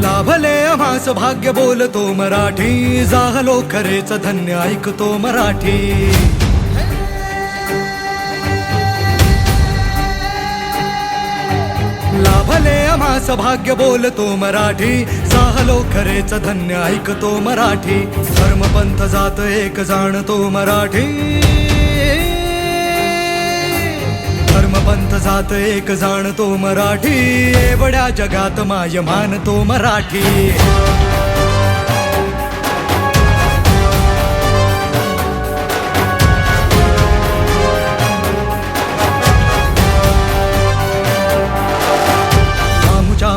लाभले आम्हास भाग्य बोलतो मराठी. जाहलो खरेच धन्य ऐकतो मराठी. लाभले आम्हास भाग्य बोलतो मराठी. जाहलो खरेच धन्य ऐकतो मराठी. धर्मपंथ जात एक जाणतो मराठी. धर्मपंथ जात एक जाणतो मराठी. एवढ्या जगात माय मानतो मराठी.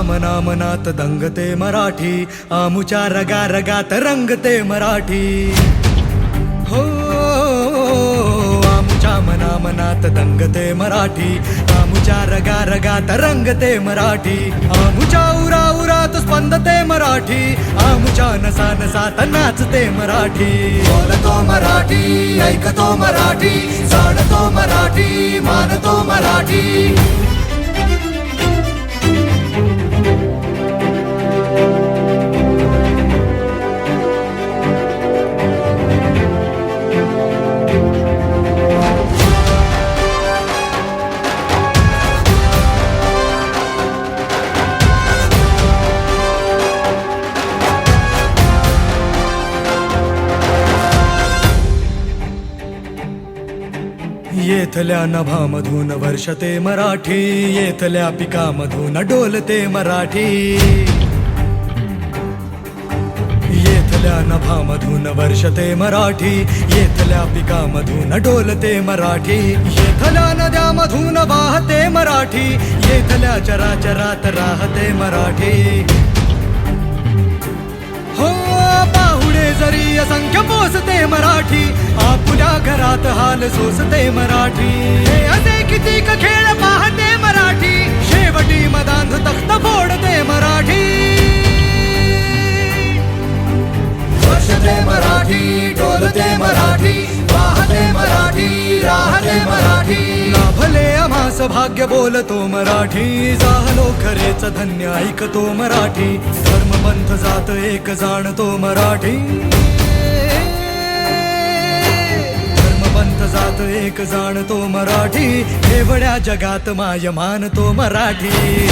मना मनात दंगते मराठी. आमुच्या रगा रगात रंगते मराठी. हो. मना दंगते मराठी. आमुच्या रगा रगात रंगते मराठी. आमुच्या उरा उरात स्पंदते मराठी. आमुच्या नसा नसात नाचते मराठी. बोलतो मराठी ऐकतो मराठी जाणतो मराठी मानतो मराठी. येथल्या नभामधून वर्षते मराठी येथल्या पिकामधून डोलते मराठी. येथल्या नभामधून वर्षते मराठी येथल्या पिकामधून डोलते मराठी. येथल्या नद्यामधून वाहते मराठी येथल्या चराचरात राहते मराठी. हो पाहुणे जरी असंख्य पोसते मराठी. आपुल्या हाल सोसते मराठी. हे असे किती खेळ पाहते मराठी. शेवटी मदांध तख्त फोडते मराठी. वर्षते मराठी डोलते मराठी पाहते मराठी राहते मराठी. लाभले आम्हास भाग्य बोलतो मराठी. जाहलो खरेच धन्य ऐकतो मराठी. धर्मपंथ जात एक जाणतो मराठी. जगात एक जाणतो मराठी. एवढ्या जगात माय मानतो मराठी.